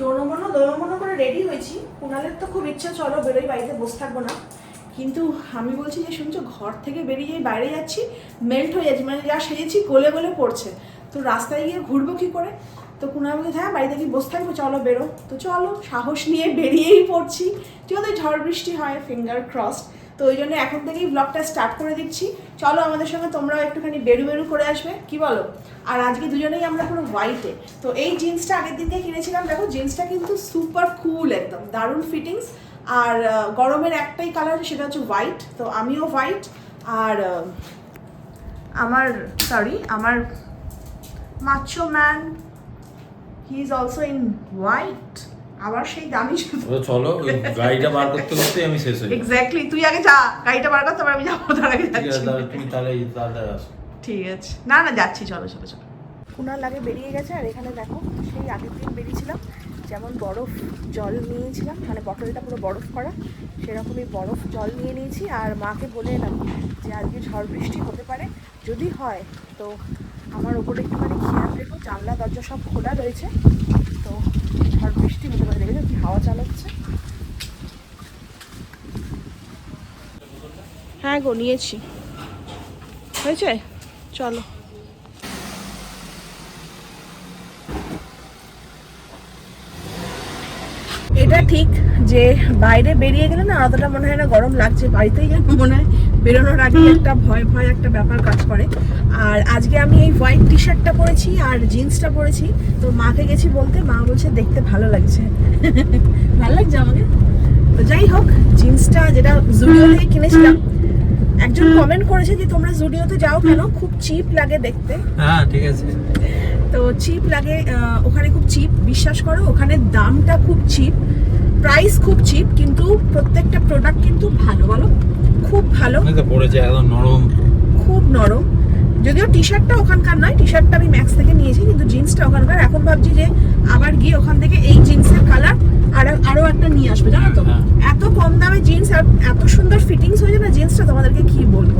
দোনমনো দোনমনো করে রেডি হয়েছি। কুণালের তো খুব ইচ্ছা, চলো বেরোই, বাড়িতে বসে থাকব না। কিন্তু আমি বলছি যে, শুনছো, ঘর থেকে বেরিয়ে বাইরে যাচ্ছি মেল্ট হয়ে যাচ্ছি মানে যা সেজেছি গলে গলে পড়ছে। তো রাস্তায় গিয়ে ঘুরবো কি করে? তো কুণাল বলছে হ্যাঁ বাড়িতে কি বসে থাকব, চলো বেরো। তো চলো, সাহস নিয়ে বেরিয়েই পড়ছি। যদি ঝড় বৃষ্টি হয় ফিঙ্গার ক্রসড তো ওই জন্য এখন থেকেই ব্লগটা স্টার্ট করে দিচ্ছি। চলো আমাদের সঙ্গে তোমরাও একটুখানি বেরু বেরু করে আসবে। কি বলো? আর আজকে দুজনেই আমরা পুরো হোয়াইটে তো এই জিন্সটা আগের দিন থেকে কিনেছিলাম। দেখো জিন্সটা কিন্তু সুপার কুল একদম, দারুণ ফিটিংস আর গরমের একটাই কালার সেটা হচ্ছে হোয়াইট তো আমিও হোয়াইট আর আমার সরি আমার macho man he is also in white আবার সেই দামি চলো গাড়িটা বার করতে করতে আমি শেষ যাব। এক্স্যাক্টলি তুই আগে যা গাড়িটা বার কর তারপর আমি যাব তার আগে ঠিক আছে যাচ্ছি। তুমি তাহলে তাড়াতাড়ি আসো। ঠিক আছে। না না যাচ্ছি চলো চলো চলো। কুনার লাগে বেরিয়ে গেছে আর এখানে দেখো সেই আগের দিন বেরিয়েছিলাম যেমন বরফ জল নিয়েছিলাম মানে বটলটা পুরো বরফ করা সেরকমই বরফ জল নিয়ে নিয়েছি আর মাকে বলে এলাম যে আজকে ঝড় বৃষ্টি হতে পারে যদি হয় তো আমার ওপরে একটুখানি খেয়াল রেখো জানলা দরজা সব খোলা রয়েছে তো ঝড় বৃষ্টি হতে পারে দেখেছ কি হাওয়া চালাচ্ছে। হ্যাঁ গো, নিয়েছি। হয়েছে? চলো। এটা ঠিক যে বাইরে বেরিয়ে গেলে না অতটা মনে হয় না গরম লাগছে, বাড়িতেই যেন মনে হয় বেরোনোর আগে একটা ভয় ভয় একটা ব্যাপার কাজ করে। আর আজকে আমি এই হোয়াইট টি শার্টটা পরেছি আর জিন্সটা পরেছি। তো মাকে গেছি বলতে মা বলছে দেখতে ভালো লাগছে। ভালো লাগছে আমাকে? তো যাই হোক জিন্সটা যেটা জুডিও থেকে কিনেছিলাম একজন কমেন্ট করেছে যে তোমরা জুডিওতে যাও কেন? খুব চিপ লাগে দেখতে। হ্যাঁ ঠিক আছে। তো চিপ লাগে ওখানে খুব চিপ বিশ্বাস করো ওখানে দামটা খুব চিপ প্রাইস খুব চিপ কিন্তু প্রত্যেকটা প্রোডাক্ট কিন্তু ভালো বলো খুব ভালো। পড়েছে একদম নরম। খুব নরম। যদিও টি শার্টটা ওখানকার নয় টি শার্টটা আমি ম্যাক্স থেকে নিয়েছি কিন্তু জিন্সটা ওখানকার। এখন ভাবছি যে আবার গিয়ে ওখান থেকে এই জিন্সের কালার আর আরও একটা নিয়ে আসবে জানো তো? হ্যাঁ। এত কম দামে জিন্স আর এত সুন্দর ফিটিংস হয়েছে না জিন্সটা তোমাদেরকে কি বলব?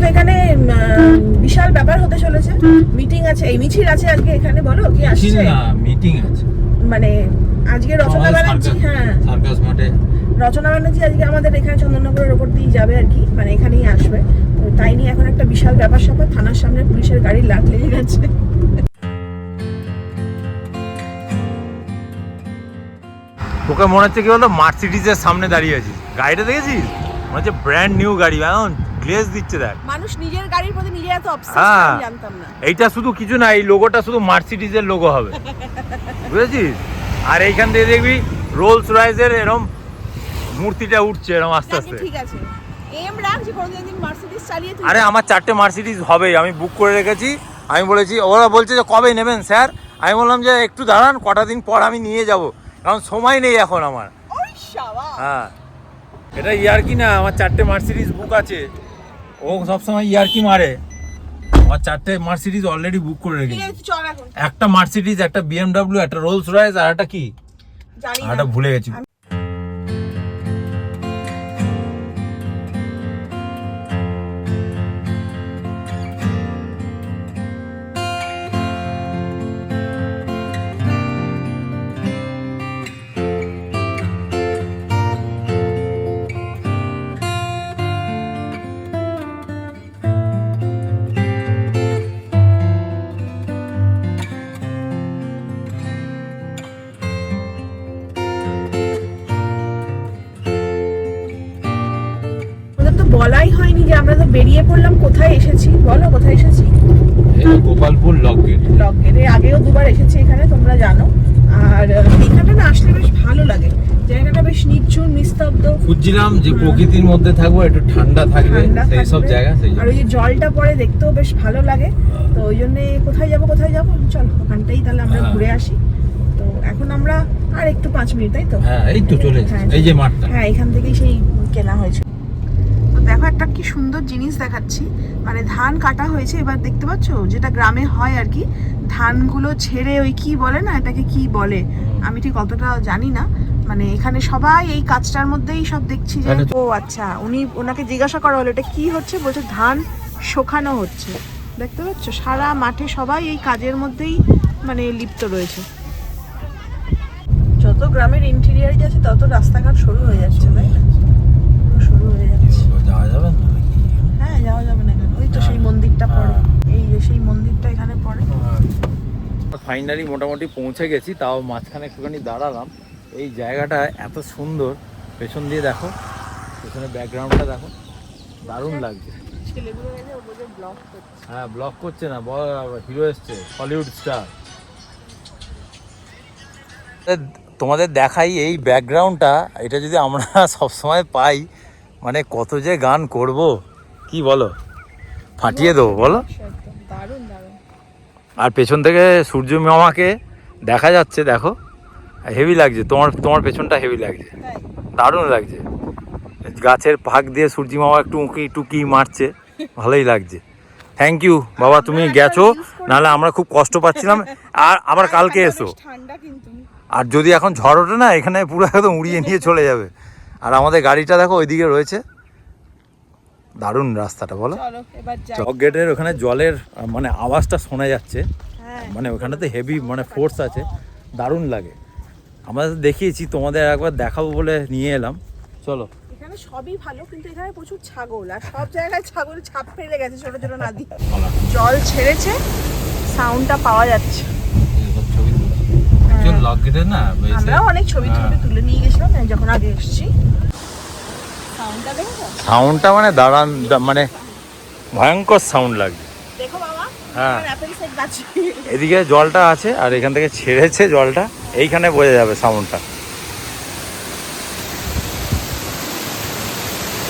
যেহেতু এখানে বিশাল ব্যাপার হতে চলেছে। মিটিং আছে এই মিছিল আছে আজকে এখানে বলো কি আসছে? না মিটিং আছে। মানে আজকে রচনা ব্যানার্জি হ্যাঁ। সার্কাস মাঠে। রচনা ব্যানার্জি আজকে আমাদের এখানে চন্দননগরের ওপর দিয়ে যাবে আর কি মানে এখানেই আসবে। তো তাই নিয়ে এখন একটা বিশাল ব্যাপার স্যাপার থানার সামনে পুলিশের গাড়ি লাট লেগে গেছে। তোকে মনে হচ্ছে কি বলতো মার্সিডিজের সামনে দাঁড়িয়ে আছি গাড়িটা দেখেছিস? মনে হচ্ছে ব্র্যান্ড নিউ গাড়ি এখন গ্লেজ দিচ্ছে দেখ। মানুষ নিজের গাড়ির প্রতি নিজে এত অবসেস হ্যাঁ। আমি জানতাম না। এইটা শুধু কিছু না এই লোগোটা শুধু মার্সিডিজের লোগো হবে। বুঝেছিস? আর এইখান থেকে দেখবি রোলস রয়েসের এরম মূর্তিটা উঠছে এরম আস্তে আস্তে। ঠিক আছে। এম রাখ যে কোনোদিন মার্সিডিজ চালিয়ে তুই আরে আমার চারটে মার্সিডিজ হবেই আমি বুক করে রেখেছি। আমি বলেছি ওরা বলছে যে কবে নেবেন স্যার? আমি বললাম যে একটু দাঁড়ান কটা দিন পর আমি নিয়ে যাব। কারণ সময় নেই এখন আমার। হ্যাঁ। এটা ইয়ারকি না আমার চারটে মার্সিডিজ বুক আছে। ও সবসময় ইয়ারকি মারে। আমার চারটে মার্সিডিজ অলরেডি বুক করে রেখেছি। আছে চল এখন। একটা মার্সিডিজ একটা বিএমডব্লিউ একটা রোলস রয়েস আর একটা কি? একটা ভুলে গেছি। বলাই হয়নি যে আমরা তো বেরিয়ে পড়লাম কোথায় এসেছি? বলো কোথায় এসেছি? Gopalpur lock gate. ব্লগের এর আগেও দুবার এসেছি এখানে তোমরা জানো। আর আহ, এখানে না আসলে বেশ ভালো লাগে। জায়গাটা বেশ নির্ঝুম নিস্তব্ধ। খুঁজছিলাম যে প্রকৃতির মধ্যে থাকব একটু ঠান্ডা থাকবে সেই সব জায়গা সেই আর ওই যে জলটা পরে দেখতেও বেশ ভালো লাগে। তো ওই জন্যে কোথায় যাব কোথায় যাব? চল ওখানটাই তাহলে আমরা হ্যাঁ। ঘুরে আসি। তো এখন আমরা আর একটু পাঁচ মিনিট তাই তো? হ্যাঁ এই তো চলে হ্যাঁ। এই যে মাঠটা। হ্যাঁ এখান থেকেই সেই কেনা হয়েছে। দেখো একটা কি সুন্দর জিনিস দেখাচ্ছি। মানে ধান কাটা হয়েছে এবার দেখতে পাচ্ছ? যেটা গ্রামে হয় আর কি ধানগুলো ছেড়ে ওই কি বলে না এটাকে কি বলে? আমি ঠিক অতটা জানি না। মানে এখানে সবাই এই কাজটার মধ্যেই সব দেখছি যে ও আচ্ছা উনি ওনাকে জিজ্ঞাসা করা হলো এটা কি হচ্ছে? বলছে ধান শোকানো হচ্ছে। দেখতে পাচ্ছ? সারা মাঠে সবাই এই কাজের মধ্যেই মানে লিপ্ত রয়েছে। যত গ্রামের ইন্টেরিয়ার যাচ্ছে তত রাস্তাঘাট শুরু হয়ে যাচ্ছে তাই না পুরো শুরু হয়ে যাচ্ছে যাওয়া যাবে না নাকি হ্যাঁ যাওয়া যাবে না কেন? ওই তো সেই মন্দিরটা পড়ে। হ্যাঁ। এই যে সেই মন্দিরটা এখানে পড়ে। ফাইনালি মোটামুটি পৌঁছে গেছি তাও মাঝখানে একটুখানি দাঁড়ালাম। এই জায়গাটা এত সুন্দর পেছন দিয়ে দেখো পেছনে ব্যাকগ্রাউন্ডটা দেখো। দারুণ লাগছে। হ্যাঁ ব্লগ করছে না হিরো এসছে হলিউড স্টার তোমাদের দেখাই এই ব্যাকগ্রাউন্ডটা এটা যদি আমরা সবসময় পাই মানে কত যে গান করব। কি বলো? ফাটিয়ে দেবো বলো। আর পেছন থেকে সূর্য মামাকে দেখা যাচ্ছে দেখো। হেভি লাগছে তোমার তোমার পেছনটা হেভি লাগছে। দারুণ লাগছে। গাছের ফাঁক দিয়ে সূর্য মামা একটু উঁকি টুকি মারছে ভালোই লাগছে। থ্যাংক ইউ বাবা তুমি গেছো নাহলে আমরা খুব কষ্ট পাচ্ছিলাম। আর আবার কালকে এসো। আর যদি এখন ঝড় ওঠে না এখানে পুরো একদম উড়িয়ে নিয়ে চলে যাবে। আর আমাদের গাড়িটা দেখো ওইদিকে রয়েছে। দারুণ রাস্তাটা বলো। চলো চক গেটের ওখানে জলের মানে আওয়াজটা শোনা যাচ্ছে। মানে ওখানে তো হেভি মানে ফোর্স আছে। দারুণ লাগে। আমরা তো দেখিয়েছি তোমাদের একবার দেখাবো বলে নিয়ে এলাম। চলো। এখানে সবই ভালো কিন্তু এখানে প্রচুর ছাগল আর সব জায়গায় ছাগল ছাপ ফেলে গেছে ছোট ছোট নাদি জল ছেড়েছে সাউন্ডটা পাওয়া যাচ্ছে। লক না আমরাও অনেক ছবি হ্যাঁ। ছবি তুলে নিয়ে গেছিলাম যখন আগে এসেছি। সাউন্ডটা মানে দাঁড়ান মানে ভয়ঙ্কর সাউন্ড লাগবে হ্যাঁ। এদিকে জলটা আছে আর এখান থেকে ছেড়েছে জলটা এইখানে বোঝা যাবে সাউন্ডটা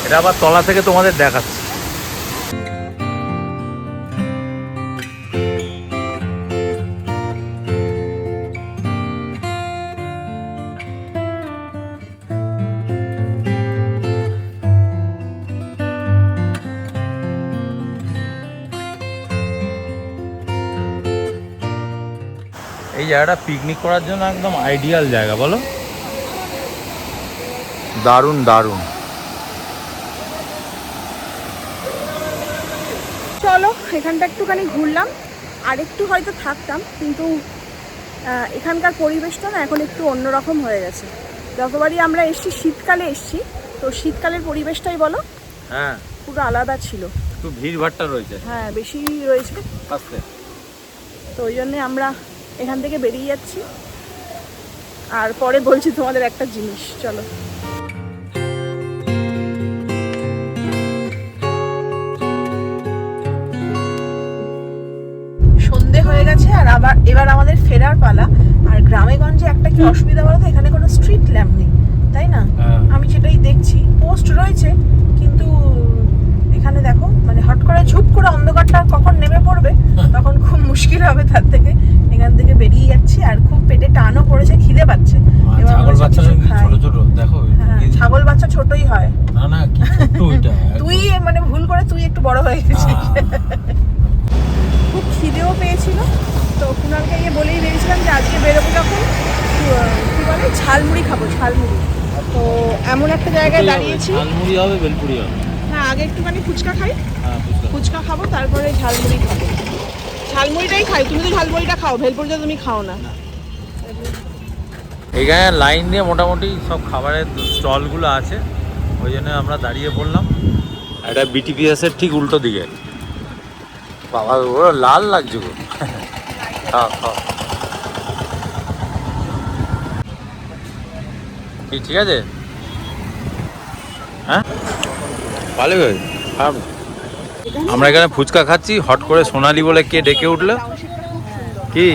এটা আবার তলা থেকে তোমাদের দেখাচ্ছি। জায়গাটা পিকনিক করার জন্য একদম আইডিয়াল জায়গা বলো। দারুণ দারুণ। চলো এখানটা একটুখানি ঘুরলাম। আর একটু হয়তো থাকতাম কিন্তু এখানকার পরিবেশটা না এখন একটু অন্যরকম হয়ে গেছে। যতবারই আমরা এসছি শীতকালে এসছি তো শীতকালের পরিবেশটাই বলো হ্যাঁ। পুরো আলাদা ছিল। একটু ভিড় ভাট্টা রয়েছে। হ্যাঁ বেশি রয়েছে। আস্তে তো ওই জন্যে আমরা এখান থেকে বেরিয়ে যাচ্ছি। আর পরে বলছি তোমাদের একটা জিনিস চলো। সন্ধে হয়ে গেছে আর আবার এবার আমাদের ফেরার পালা। আর গ্রামে গঞ্জে একটা কি অসুবিধা বলো তো এখানে কোনো স্ট্রিট ল্যাম্প নেই তাই না? হ্যাঁ। আমি সেটাই দেখছি। পোস্ট রয়েছে কিন্তু এখানে দেখো মানে হট করে ঝুপ করে অন্ধকারটা কখন নেমে পড়বে তখন খুব মুশকিল হবে তার থেকে। এখান থেকে বেরিয়ে যাচ্ছি আর খুব পেটে টানও পড়েছে খিদে পাচ্ছে। ছাগল খাই। ছোট ছোট দেখো হ্যাঁ, ছাগল বাচ্চা ছোটই হয়। না না কি ছোট্ট ওইটা তুই মানে ভুল করে তুই একটু বড় হয়ে গেছিস। খুব খিদেও পেয়েছিল। তো কুনালকে গিয়ে বলেই ভেবেছিলাম যে আজকে বেরোবো যখন কি বলে? ঝালমুড়ি খাব ঝালমুড়ি। তো এমন একটা জায়গায় দাঁড়িয়েছি। ঝালমুড়ি হবে বেলপুরি হবে। হ্যাঁ আগে একটুখানি ফুচকা খাই। হ্যাঁ ফুচকা খাব তারপরে ঝালমুড়ি খাব। ঝালমুড়িটাই খাই তুমি তো ঝালমুড়িটা খাও ভেলপুরিটা তুমি খাও না। এখানে লাইন দিয়ে মোটামুটি সব খাবারের স্টলগুলো আছে ওই জন্য আমরা দাঁড়িয়ে পড়লাম। এটা বিটিপিএস এর ঠিক উল্টো দিকে। বাবা ও লাল লাগছে গো। কি ঠিক আছে? হ্যাঁ? ভালো খারাপ। আমরা এখানে ফুচকা খাচ্ছি হট করে সোনালি বলে কে ডেকে উঠল? কি?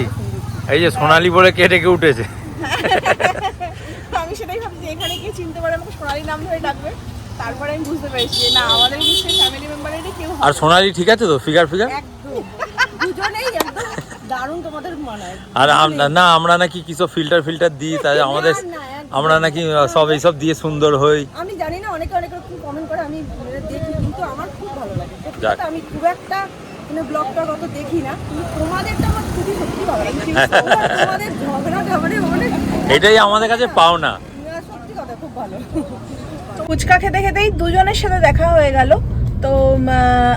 এই যে সোনালি বলে কে ডেকে উঠেছে? আমি সেটাই ভাবছি যে এখানে গিয়ে চিনতে পারে আমাকে সোনালি নাম ধরে ডাকবে। তারপরে আমি বুঝতে পেরেছি যে না আমাদের নিশ্চয়ই ফ্যামিলি মেম্বারেরই কেউ আর সোনালি ঠিক আছে তো? ফিগার ফিগার দুজনেই একদম দারুণ তোমাদের মানায়। আর আমরা না আমরা নাকি কিছু ফিল্টার ফিল্টার দিই তাই আমাদের আমরা নাকি সব এইসব দিয়ে সুন্দর হই। আমি জানি না অনেকে অনেক রকম কমেন্ট করে আমি দেখি কিন্তু আমার খুব যাক। আমি খুব একটা মানে ব্লগটা কত দেখি না কিন্তু তোমাদেরটা আমার খুবই সত্যি ভালো লাগে। তোমাদের মানে এটাই আমাদের কাছে পাওনা। সত্যি কথা খুব ভালো। ফুচকা খেতে খেতেই দুজনের সাথে দেখা হয়ে গেল। তো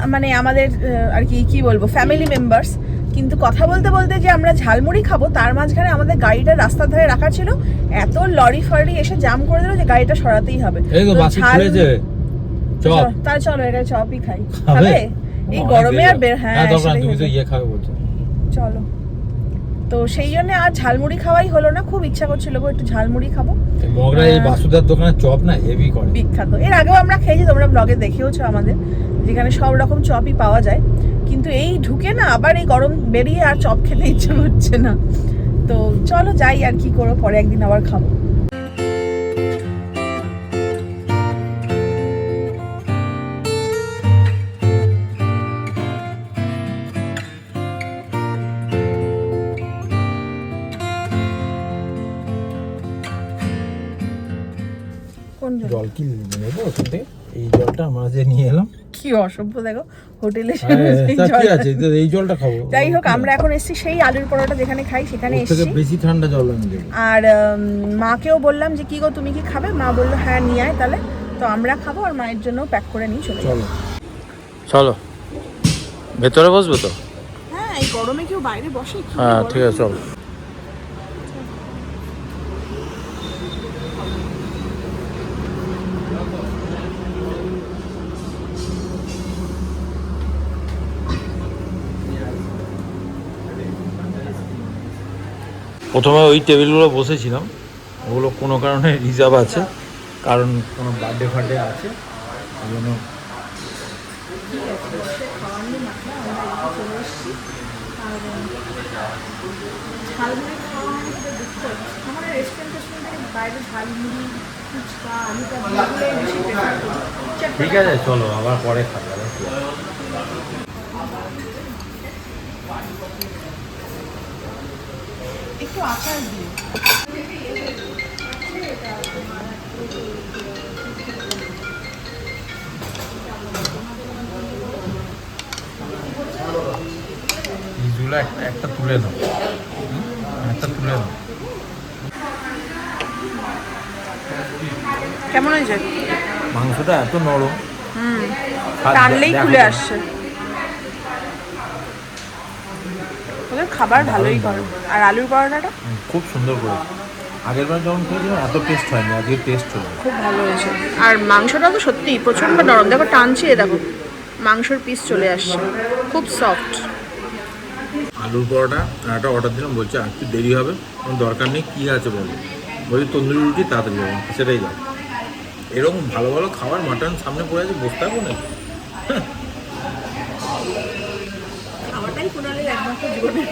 মানে আমাদের আর কি কি বলব ফ্যামিলি মেম্বার্স কিন্তু কথা বলতে বলতে যে আমরা ঝালমুড়ি খাব তার মাঝখানে আমাদের গাড়িটা রাস্তার ধারে রাখা ছিল। এত লরি ফরি এসে জাম করে দিল যে গাড়িটা সরাতেই হবে। ঝাল- চপ তাহলে চলো এটা চপই খাই। খাবে? খাবে এই গরমে আর বের হ্যাঁ হ্যাঁ দরকার তুমি তো ইয়ে খাবে বলছো। চলো। তো সেই জন্য আর ঝালমুড়ি খাওয়াই হলো না খুব ইচ্ছা করছিল গো একটু ঝালমুড়ি খাব। মগরা এই হ্যাঁ। বাসুদার দোকানে চপ না হেভি করে। বিখ্যাত। এর আগেও আমরা খেয়েছি তোমরা ব্লগে দেখেওছো আমাদের যেখানে সব রকম চপই পাওয়া যায়। কিন্তু এই ঢুকে না আবার এই গরম বেরিয়ে আর চপ খেতে ইচ্ছে হচ্ছে না। তো চলো যাই আর কি করো পরে একদিন আবার খাব। জল? কি নেব ওখান থেকে এই জলটা আমরা যে নিয়ে এলাম। কি অসভ্য দেখো হোটেলে হ্যাঁ, সেই কি আছে? এই জলটা খাব। যাই হোক আমরা এখন এসেছি সেই আলুর পরোটা যেখানে খাই সেখানে এসেছি। বেশি ঠান্ডা জল আমি আর মাকেও বললাম যে কি গো তুমি কি খাবে? মা বলল হ্যাঁ নিয়ে আয় তাহলে। তো আমরা খাব আর মায়ের জন্য প্যাক করে নিয়ে চলে চলো। চলো। ভেতরে বসবে তো? হ্যাঁ এই গরমে কেউ বাইরে বসে হ্যাঁ ঠিক আছে চলো। প্রথমে ওই টেবিলগুলো বসেছিলাম ওগুলো কোনো কারণে রিজার্ভ আছে, কারণ কোনো বার্থডে ফার্থডে আছে ওই জন্য ঠিক আছে, চলো, আবার পরে খাবে, আবার কি আছে। একটু আচার পিসগুলো একটা তুলে দাও। একটা তুলে দাও। কেমন হয়েছে? মাংসটা এত নরম। টানলেই খুলে আসছে। খাবার ভালোই করে আর আলুর পরোটাটা? খুব সুন্দর করে আগের বার যখন খেয়েছিলাম এত টেস্ট হয়নি আজকে টেস্ট হলো খুব ভালো হয়েছে। আর মাংসটা তো সত্যি প্রচণ্ড নরম। দেখো টানছি এ দেখো মাংসর পিস চলে আসছে। খুব সফট আলুর পরোটা একটা অর্ডার দিলাম বলছে আর একটু দেরি হবে কোনো দরকার নেই কী আছে বলো? বলছি তন্দুরি রুটি তাড়াতাড়ি যাব সেটাই যাও এরকম ভালো ভালো খাবার মাটন সামনে পড়ে আছে বসতে থাকব না খাবারটাই কোনালে একমাত্র জীবনে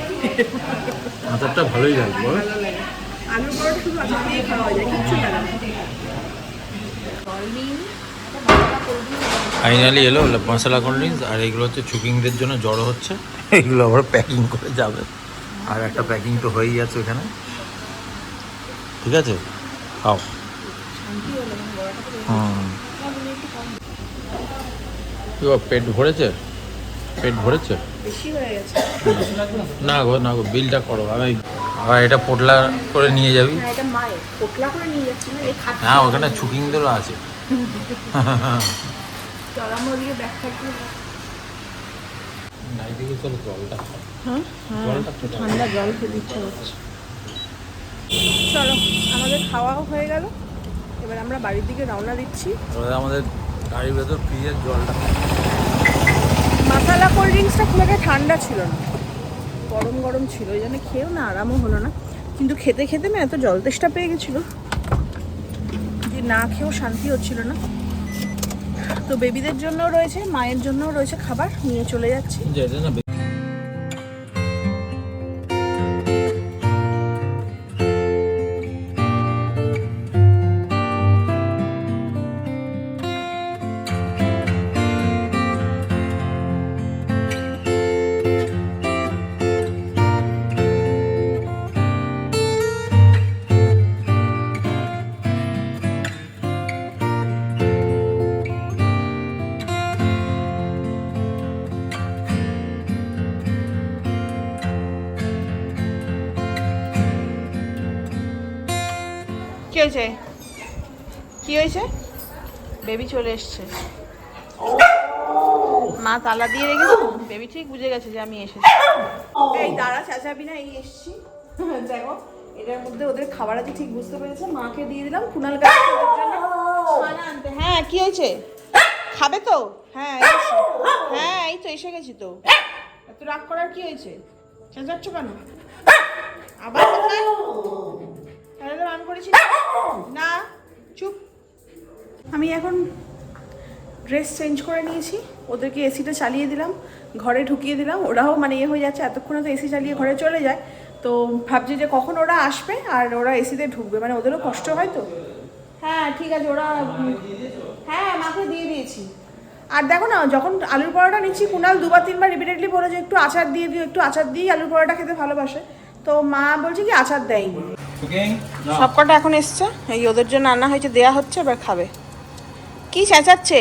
আচারটা ভালোই লাগবে বলো। আলুর পরোটা শুধু আচার দিয়ে খাওয়া যায় কিচ্ছু লাগে ফাইনালি এলো মশলা কোল্ড ড্রিঙ্কস আর এগুলো হচ্ছে চুকিংদের জন্য জড়ো হচ্ছে। এগুলো আবার প্যাকিং করে যাবে। আর একটা প্যাকিং তো হয়েই আছে ওখানে। ঠিক আছে? খাও। হুম। কি গো, পেট ভরেছে? পেট ভরেছে? বেশি হয়ে গেছে। না গো না গো বিলটা করো আমি আবার এটা পোটলা করে নিয়ে যাবি? হ্যাঁ এটা মায়ের পোটলা করে নিয়ে যাচ্ছি না এই খাচ্ছি হ্যাঁ ওখানে চুকিংদেরও আছে। চল আমরা ওদিকে ব্যাগ থাকতে নাই দিকে জলটা হ্যাঁ হবে। ঠান্ডা জল খেতে ইচ্ছে হচ্ছে চলো আমাদের খাওয়াও হয়ে গেল। এবার আমরা বাড়ির দিকে রওনা দিচ্ছি। আমাদের গাড়ির ভেতর ফ্রিজের জলটা। মাসালা কোল্ড ড্রিঙ্কসটা খুব একটা ঠান্ডা ছিল না। গরম গরম ছিল ওই জন্য খেয়েও না আরামও হলো না। কিন্তু খেতে খেতে না এত জল তেষ্টা পেয়ে গেছিল যে না খেয়েও শান্তি হচ্ছিল না। তো বেবিদের জন্য রয়েছে, মায়ের জন্যও রয়েছে খাবার, নিয়ে চলে যাচ্ছি। কি হয়েছে? কি হয়েছে? বেবি চলে এসছে। মা তালা দিয়ে রেখেছে বেবি ঠিক বুঝে গেছে যে আমি এসেছি। এই দাঁড়া চেঁচাবি না এই এসছি। দেখো এটার মধ্যে ওদের খাবার আছে ঠিক বুঝতে পেরেছে। মাকে দিয়ে দিলাম কুনাল গাছ হ্যাঁ কি হয়েছে? খাবে তো? হ্যাঁ হ্যাঁ এই তো এসে গেছি তো। এত রাগ করার কি হয়েছে? চেঁচাচ্ছ কেন? আবার কোথায় করেছি না? চুপ। আমি এখন ড্রেস চেঞ্জ করে নিয়েছি। ওদেরকে এসিটা চালিয়ে দিলাম ঘরে ঢুকিয়ে দিলাম। ওরাও মানে ইয়ে হয়ে যাচ্ছে এতক্ষণে তো এসি চালিয়ে ঘরে চলে যায়। তো ভাবছি যে কখন ওরা আসবে আর ওরা এসিতে ঢুকবে মানে ওদেরও কষ্ট হয় তো? হ্যাঁ ঠিক আছে ওরা হ্যাঁ মাকে দিয়ে দিয়েছি। আর দেখো না যখন আলুর পরোটা নিচ্ছি কুনাল দুবার তিনবার রিপিটেডলি বলে যে একটু আচার দিয়ে দিও একটু আচার দিই আলুর পরোটা খেতে ভালোবাসে। তো মা বলছে কি আচার দেয়নি। সবকটা এখন এসছে। এই ওদের জন্য রান্না হয়েছে দেয়া হচ্ছে এবার খাবে। কি চেঁচাচ্ছে?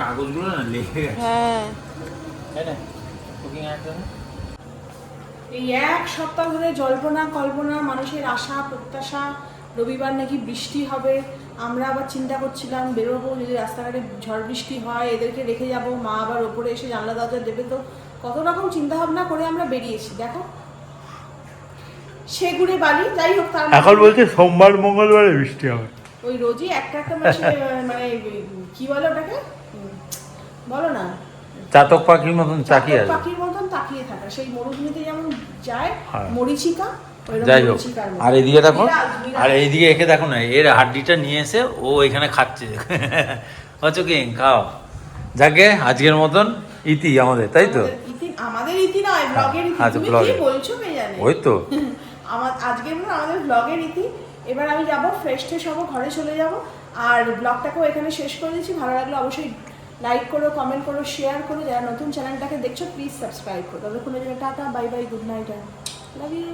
কাগজগুলো না লেগে গেছে। হ্যাঁ। এই এক সপ্তাহ ধরে জল্পনা কল্পনা মানুষের আশা প্রত্যাশা রবিবার নাকি বৃষ্টি হবে। আমরা আবার চিন্তা করছিলাম বেরোবো যদি রাস্তাঘাটে ঝড় বৃষ্টি হয় এদেরকে রেখে যাব মা আবার ওপরে এসে জানলা দরজা দেবে তো। কত রকম চিন্তা ভাবনা করে আমরা বেরিয়েছি দেখো। সেগুড়ে বালি যাই হোক তার এখন বলছে সোমবার মঙ্গলবারে বৃষ্টি হবে। ওই রোজই একটা একটা মানে কি বলে ওটাকে? বলো না। চাতক পাখির মতন চাকিয়ে পাখির মতন তাকিয়ে থাকা। সেই মরুভূমিতে যেমন যায় হ্যাঁ। মরিচিকা যাই হোক আর এদিকে দেখো। আর এইদিকে একে দেখো না এর হাড্ডিটা নিয়ে এসে ও এখানে খাচ্ছে। হচ্ছে কি খাও। যাকে আজকের মতন ইতি আমাদের তাই তো? আমাদের ইতি- আমাদের ইতি নয় ব্লগের ইতি। আচ্ছা, তুমি কি বলছো কে জানে? ওই তো। আমার আজকের মনে আমাদের ব্লগের ইতি। এবার আমি যাব ফ্রেশ ট্রেশ হব ঘরে চলে যাব। আর ব্লগটাকেও এখানে শেষ করে দিচ্ছি। ভালো লাগলে অবশ্যই লাইক করো কমেন্ট করো শেয়ার করো। যারা নতুন চ্যানেলটাকে দেখছ প্লিজ সাবস্ক্রাইব করো। ততক্ষণের জন্য tata bye bye good night love you